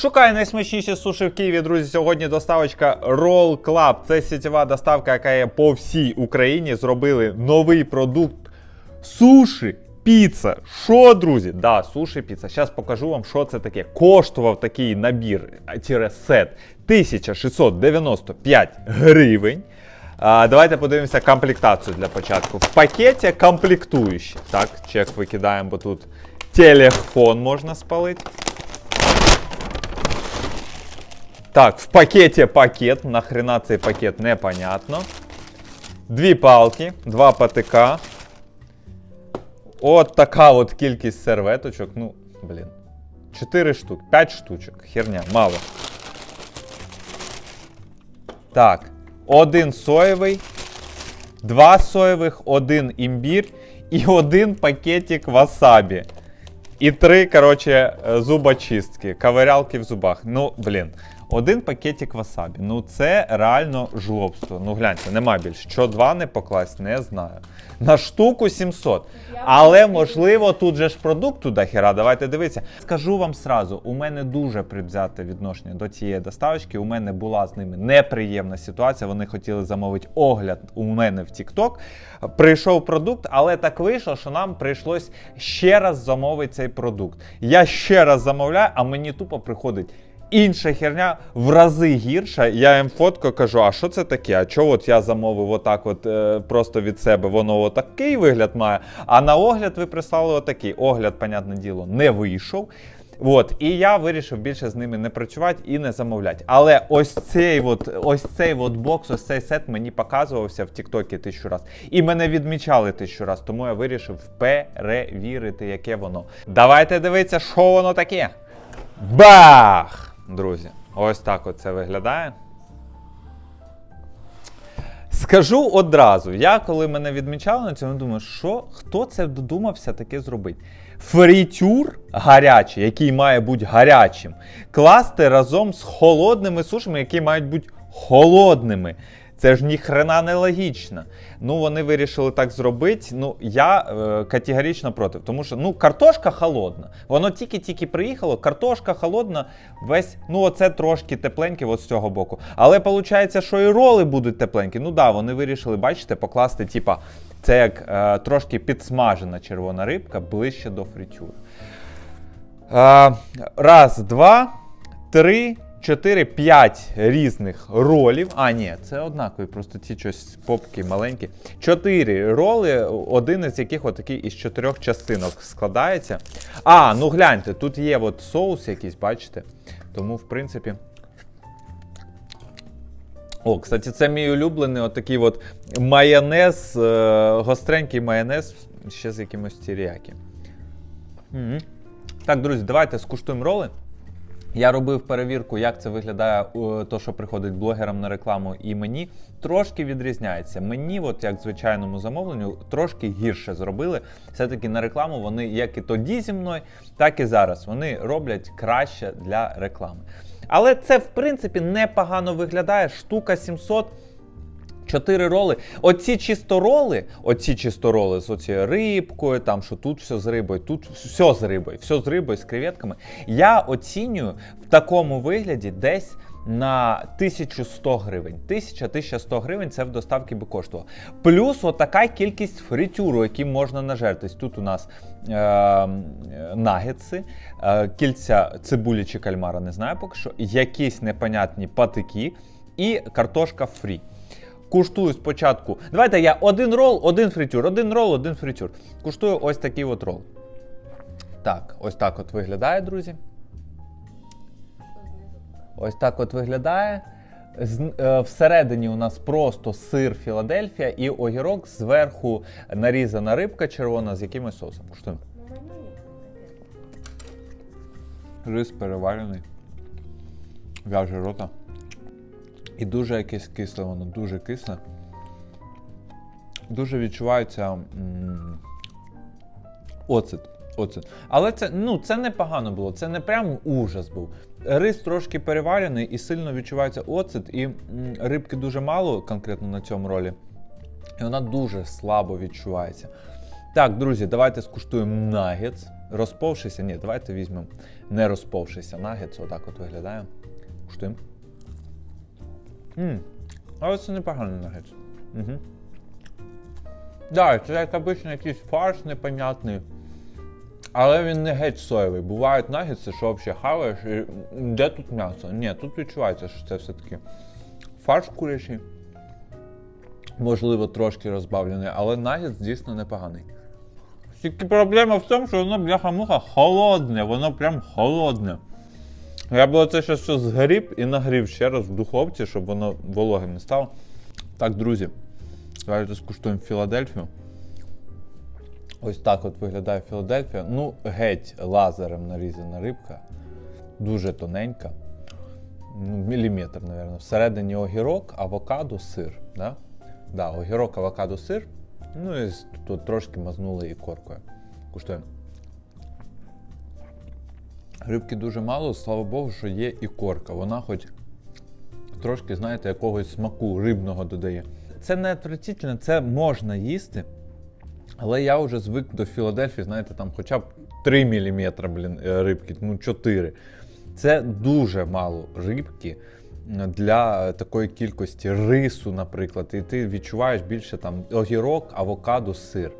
Шукаю найсмачніші суші в Києві, друзі. Сьогодні доставочка Roll Club. Це сітєва доставка, яка є по всій Україні. Зробили новий продукт суші. Піца. Що, друзі? Да, суші піца. Зараз покажу вам, що це таке. Коштував такий набір тире сет 1695 гривень. А, давайте подивимося комплектацію для початку. В пакеті комплектуючі. Так, чек викидаємо, бо тут телефон можна спалити. Так, в пакеті пакет. Нахрена цей пакет непонятно. Дві палки, два патика. От така от кількість серветочок. Ну, блін. 4 штук, 5 штучок. Херня, мало. Так. Один соєвий, два соєвих, один імбір і один пакетик васабі. І три, коротше, зубочистки, ковирялки в зубах. Ну, блін. Один пакетик васабі. Ну це реально жлобство. Ну гляньте, нема більше. Що два не покласть, не знаю. На штуку 700. Але можливо тут же ж продукту до хера. Давайте дивитися. Скажу вам сразу, у мене дуже предвзяте відношення до цієї доставочки. У мене була з ними неприємна ситуація. Вони хотіли замовити огляд у мене в TikTok. Прийшов продукт, але так вийшло, що нам прийшлось ще раз замовити цей продукт. Я ще раз замовляю, а мені тупо приходить. Інша херня в рази гірша. Я їм фотку кажу, а що це таке? А чого от я замовив отак, от е, просто від себе, воно отакий вигляд має. А на огляд ви прислали отакий. Огляд, понятне діло, не вийшов. От, і я вирішив більше з ними не працювати і не замовляти. Але ось цей от, ось цей от бокс, ось цей сет мені показувався в Тіктокі тисячу раз. І мене відмічали тисячу раз, тому я вирішив перевірити, яке воно. Давайте дивитися, що воно таке. Бах! Друзі, ось так от це виглядає. Скажу одразу, я коли мене відмічали на цьому, думаю, що хто це додумався таке зробити? Фрітюр гарячий, який має бути гарячим, класти разом з холодними сушами, які мають бути холодними. Це ж ніхрена не логічно. Ну, вони вирішили так зробити. Ну, я е, категорично проти. Тому що ну, картошка холодна. Воно тільки-тільки приїхало, картошка холодна, весь, ну, оце трошки тепленьке от з цього боку. Але виходить, що і роли будуть тепленькі. Ну да, вони вирішили, бачите, покласти, типа, це як е, трошки підсмажена червона рибка ближче до фритюри. Е, раз, два, три. 4-5 різних ролів. А, ні, це однакові, просто ці щось попки маленькі. 4 роли, один із яких отакий із чотирьох частинок складається. А, ну гляньте, тут є от соус якийсь, бачите? Тому, в принципі. О, кстати, це мій улюблений отакий от майонез, е, гостренький майонез ще з якимось тіріякі. Мгм. Так, друзі, давайте скуштуємо роли. Я робив перевірку, як це виглядає е, то, що приходить блогерам на рекламу, і мені трошки відрізняється. Мені, от як звичайному замовленню, трошки гірше зробили. Все-таки на рекламу вони, як і тоді зі мною, так і зараз. Вони роблять краще для реклами. Але це, в принципі, непогано виглядає. Штука 700. Чотири роли. Оці чисто роли, оці чисто роли з оцією рибкою, там що тут все з рибою, тут все з рибою, все з рибою, з креветками. Я оцінюю в такому вигляді десь на 1100 гривень. 1000-1100 гривень це в доставці би коштувало. Плюс отака кількість фритюру, які можна нажертись. Тут у нас е- нагетси, е- кільця цибулі чи кальмара, не знаю поки що, якісь непонятні патики і картошка фрі. Куштую спочатку. Давайте я один рол, один фритюр, один рол, один фритюр. Куштую ось такий от рол. Так, ось так от виглядає, друзі. Ось так от виглядає. Е, Всередині у нас просто сир Філадельфія і огірок зверху нарізана рибка червона з якимось соусом. Куштуємо. Рис переварений. В'яже рота. І дуже якесь кисле воно, дуже кисле. Дуже відчувається м, оцет. оцет. Але це, ну, це непогано було, це не прям ужас був. Рис трошки переварений і сильно відчувається оцет, і рибки дуже мало конкретно на цьому ролі. І вона дуже слабо відчувається. Так, друзі, давайте скуштуємо нагетс. Розповшися. Ні, давайте візьмемо не розповшися нагетс, отак от виглядає. Куштуємо. Мм. Але це непоганий нагетс. Угу. Так, це як обично якийсь фарш непонятний. Але він не геть соєвий. Бувають нагетси, що взагалі хаваєш, і де тут м'ясо? Ні, тут відчувається, що це все-таки фарш курячий. Можливо, трошки розбавлений, але нагетс дійсно непоганий. Тільки проблема в тому, що воно бляха-муха холодне, воно прям холодне. Я б це ще все згріб і нагрів ще раз в духовці, щоб воно вологим не стало. Так, друзі, давайте скуштуємо Філадельфію. Ось так от виглядає Філадельфія. Ну, геть лазером нарізана рибка. Дуже тоненька. Ну, міліметр, мабуть. Всередині огірок, авокадо, сир. Да? Да, огірок, авокадо, сир. Ну і тут трошки мазнули і коркою. Куштуємо. Рибки дуже мало, слава Богу, що є і корка. Вона хоч трошки, знаєте, якогось смаку рибного додає. Це не отвратительно, це можна їсти. Але я вже звик до Філадельфії, знаєте, там хоча б 3 мм блін, е, рибки, ну 4. Це дуже мало рибки для такої кількості рису, наприклад. І ти відчуваєш більше там огірок, авокадо, сир,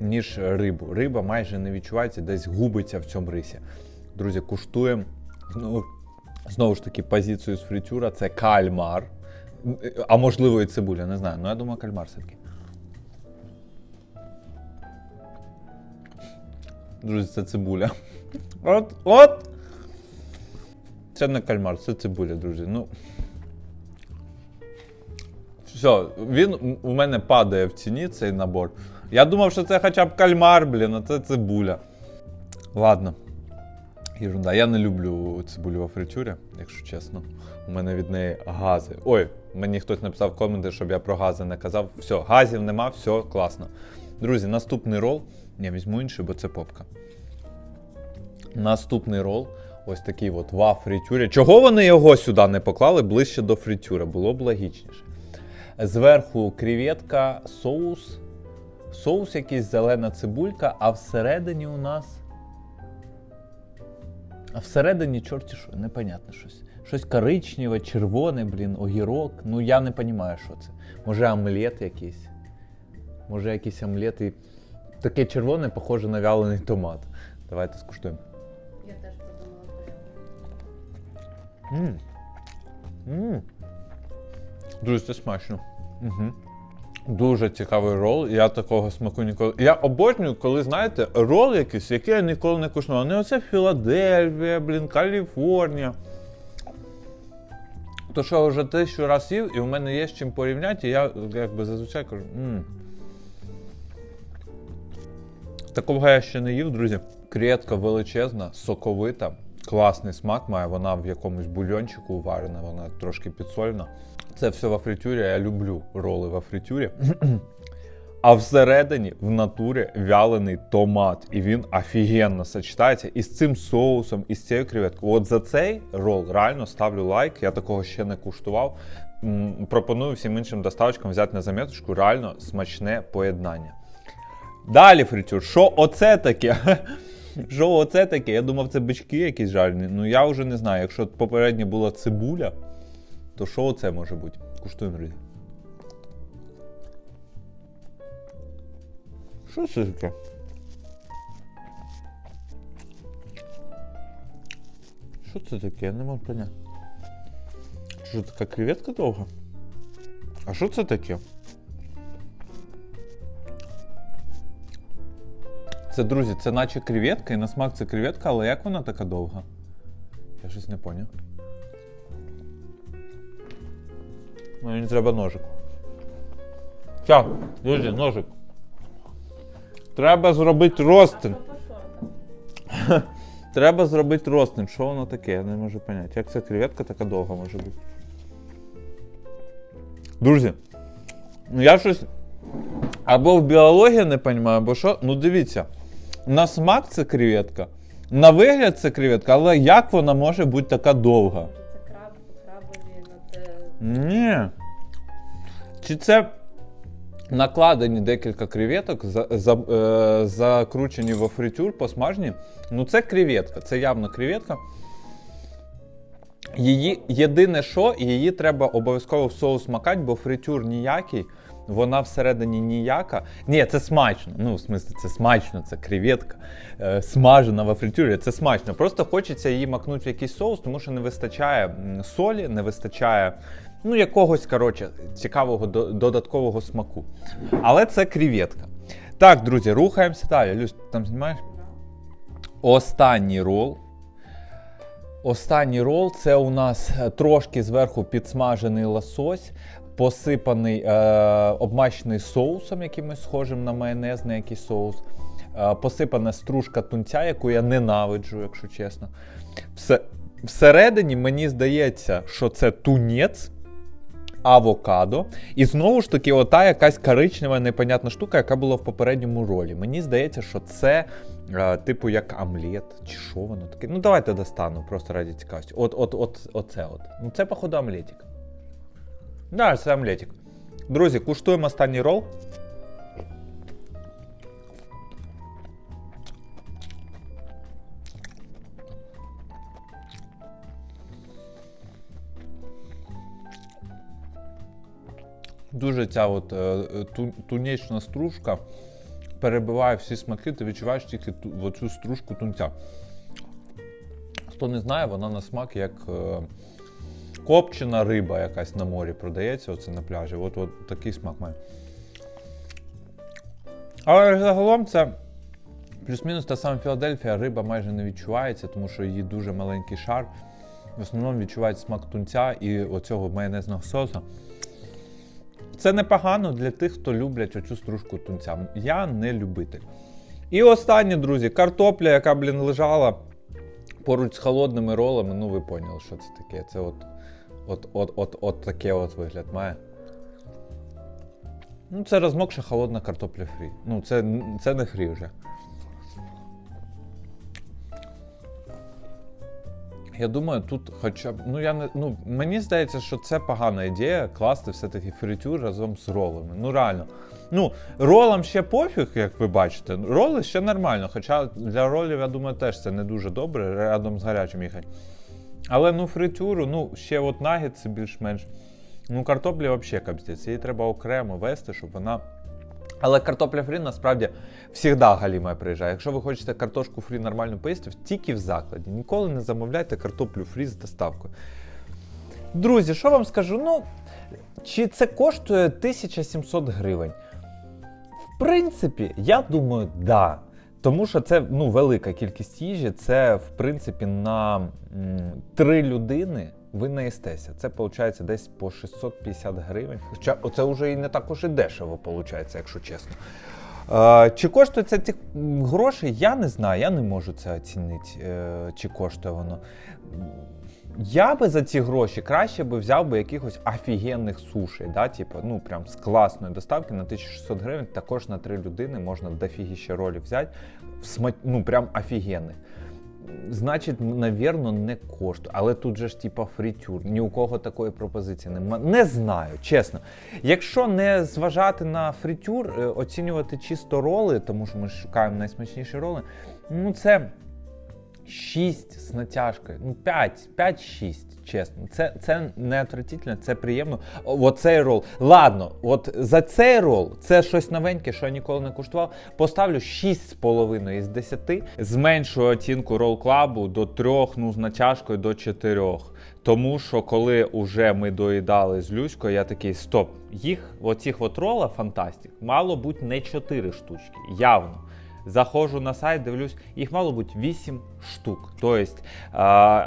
ніж рибу. Риба майже не відчувається, десь губиться в цьому рисі. Друзі, куштуємо. Ну, знову ж таки, позицію з фритюра це кальмар. А можливо і цибуля, не знаю. Ну я думаю, кальмар все-таки. Друзі, це цибуля. От, от! Це не кальмар, це цибуля, друзі. Ну. Все, він у мене падає в ціні цей набор. Я думав, що це хоча б кальмар, блін, а це цибуля. Ладно. Єрунда. Я не люблю цибулю во фритюрі, якщо чесно. У мене від неї гази. Ой, мені хтось написав коменти, щоб я про гази не казав. Все, газів нема, все класно. Друзі, наступний рол. Я візьму інший, бо це попка. Наступний рол. Ось такий от ва фритюрі. Чого вони його сюди не поклали ближче до фритюра? Було б логічніше. Зверху креветка, соус. Соус якийсь зелена цибулька, а всередині у нас. А всередині чорті що, непонятно щось. Щось коричневе, червоне, блін, огірок. Ну я не розумію, що це. Може омлет якийсь. Може якийсь омлет і таке червоне, похоже на вялений томат. Давайте скуштуємо. Я теж подумала про його. М. М. Друзі, це смачно. Угу. Дуже цікавий рол. Я такого смаку ніколи. Я обожнюю, коли, знаєте, рол якийсь, який я ніколи не куштував. Не оце Філадельфія, блін, Каліфорнія. То що вже тисячу раз їв, і у мене є з чим порівняти, і я якби зазвичай кажу. м Такого я ще не їв, друзі. Креветка величезна, соковита, класний смак має. Вона в якомусь бульончику варена, вона трошки підсольна. Це все в фритюрі. Я люблю роли в фритюрі. А всередині в натурі вялений томат, і він офігенно сочетається із цим соусом, і з цією креветкою. От за цей рол реально ставлю лайк. Я такого ще не куштував. Пропоную всім іншим доставочкам взяти на заметочку. Реально смачне поєднання. Далі, фритюр, що оце таке? Що оце таке? Я думав, це бички якісь жарені. Ну я вже не знаю. Якщо попередньо була цибуля, то що оце може бути? Куштуємо, друзі. Що це таке? Що це таке? Я не можу поняти. Що така креветка довга? А що це таке? Це, друзі, це наче креветка, і на смак це креветка, але як вона така довга? Я щось не поняв. Мені треба ножик. Так, друзі, ножик. Треба зробити розтин. Треба зробити розтин. Що воно таке? Я не можу поняти. Як ця креветка така довга може бути? Друзі, ну я щось або в біології не розумію, або що. Ну дивіться, на смак це креветка, на вигляд це креветка, але як вона може бути така довга? Ні. Чи це Накладені декілька креветок, за, за, е, закручені во фритюр, посмажені. Ну, це креветка, це явно креветка. Її єдине, що її треба обов'язково в соус макати, бо фритюр ніякий, вона всередині ніяка. Ні, це смачно. Ну, в смислі, це смачно, це креветка е, смажена во фритюрі. Це смачно. Просто хочеться її макнути в якийсь соус, тому що не вистачає солі, не вистачає ну, якогось коротше, цікавого додаткового смаку. Але це креветка. Так, друзі, рухаємося далі. Люсь, там знімаєш? Останній рол. Останній рол це у нас е, трошки зверху підсмажений лосось, посипаний, е, обмащений соусом, якимось схожим на майонезний якийсь соус. Е, посипана стружка тунця, яку я ненавиджу, якщо чесно. Все, всередині мені здається, що це тунець, авокадо. І знову ж таки, ота якась коричнева непонятна штука, яка була в попередньому ролі. Мені здається, що це е, типу як омлет, чи що воно таке. Ну давайте достану, просто раді цікавості. От, от, от, оце от. Ну це, походу, омлетик. Да, це омлетик. Друзі, куштуємо останній рол. Дуже ця от е, ту, тунічна стружка перебиває всі смаки, ти відчуваєш тільки ту, оцю стружку тунця. Хто не знає, вона на смак як е, копчена риба якась на морі продається оце на пляжі. От, от такий смак має. Але загалом це плюс-мінус та сама Філадельфія, риба майже не відчувається, тому що її дуже маленький шар. В основному відчувається смак тунця і оцього майонезного соусу. Це непогано для тих, хто люблять оцю стружку тунця. Я не любитель. І останнє, друзі, картопля, яка, блін, лежала поруч з холодними ролами. Ну, ви поняли, що це таке. Це от, от, от, от, от таке от вигляд має. Ну, це розмокша холодна картопля фрі. Ну, це, це не фрі вже. Я думаю, тут хоча б. Ну, я не. Ну, мені здається, що це погана ідея класти все-таки фритюр разом з ролами. Ну, реально. Ну, ролам ще пофіг, як ви бачите. Роли ще нормально. Хоча для ролів, я думаю, теж це не дуже добре, рядом з гарячим їхати. Але ну, фритюру, ну, ще от нагетси більш-менш. Ну, картоплі взагалі капздець. Її треба окремо вести, щоб вона. Але картопля фрі насправді завжди галіма приїжджає. Якщо ви хочете картошку фрі нормально поїсти, тільки в закладі. Ніколи не замовляйте картоплю фрі з доставкою. Друзі, що вам скажу? Ну, чи це коштує 1700 гривень? В принципі, я думаю, да. Тому що це ну, велика кількість їжі, це в принципі на м, три людини ви наїстеся. Це виходить десь по 650 гривень. Хоча це вже і не також і дешево, виходить, якщо чесно. Чи коштує це цих м, грошей? Я не знаю, я не можу це оцінити, е, чи коштує воно. Я би за ці гроші краще би взяв би якихось офігенних сушей, да, типу, ну прям з класної доставки на 1600 гривень, також на три людини можна дофігіще ролі взяти, ну прям офігенних. Значить, навірно, не коштує. Але тут же ж типа фрітюр. Ні у кого такої пропозиції немає. Не знаю, чесно. Якщо не зважати на фритюр, е, оцінювати чисто роли, тому що ми шукаємо найсмачніші роли, ну це 6 з натяжкою. Ну, 5, 5-6, чесно. Це, це не отвратительно, це приємно. Оцей рол. Ладно, от за цей рол, це щось новеньке, що я ніколи не куштував. Поставлю 6,5 із 10. Зменшую оцінку рол клабу до 3, ну з натяжкою до 4. Тому що коли уже ми доїдали з Люською, я такий стоп. Їх, оцих от рола фантастик, мало бути не 4 штучки, явно. Заходжу на сайт, дивлюсь, їх мало бути 8 штук. Тобто,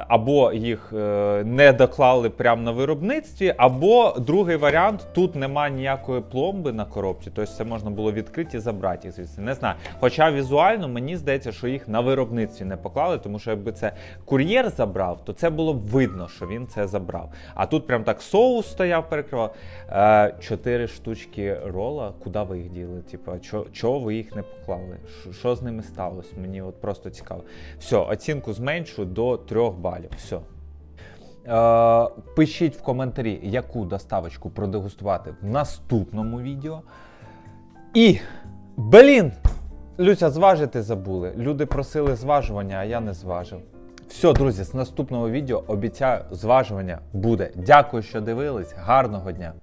або їх е, не доклали прямо на виробництві, або другий варіант тут немає ніякої пломби на коробці, тобто це можна було відкрити і забрати їх звідси. Не знаю. Хоча візуально мені здається, що їх на виробництві не поклали, тому що якби це кур'єр забрав, то це було б видно, що він це забрав. А тут прям так соус стояв, перекривав. Е, Чотири штучки рола, куди ви їх діли? Типа, чого ви їх не поклали? Що- з ними сталося? Мені от просто цікаво. Все, оцінку зменшу до 3 балів. Все. Е, пишіть в коментарі, яку доставочку продегустувати в наступному відео. І, блін, Люся, зважити забули. Люди просили зважування, а я не зважив. Все, друзі, з наступного відео обіцяю, зважування буде. Дякую, що дивились. Гарного дня!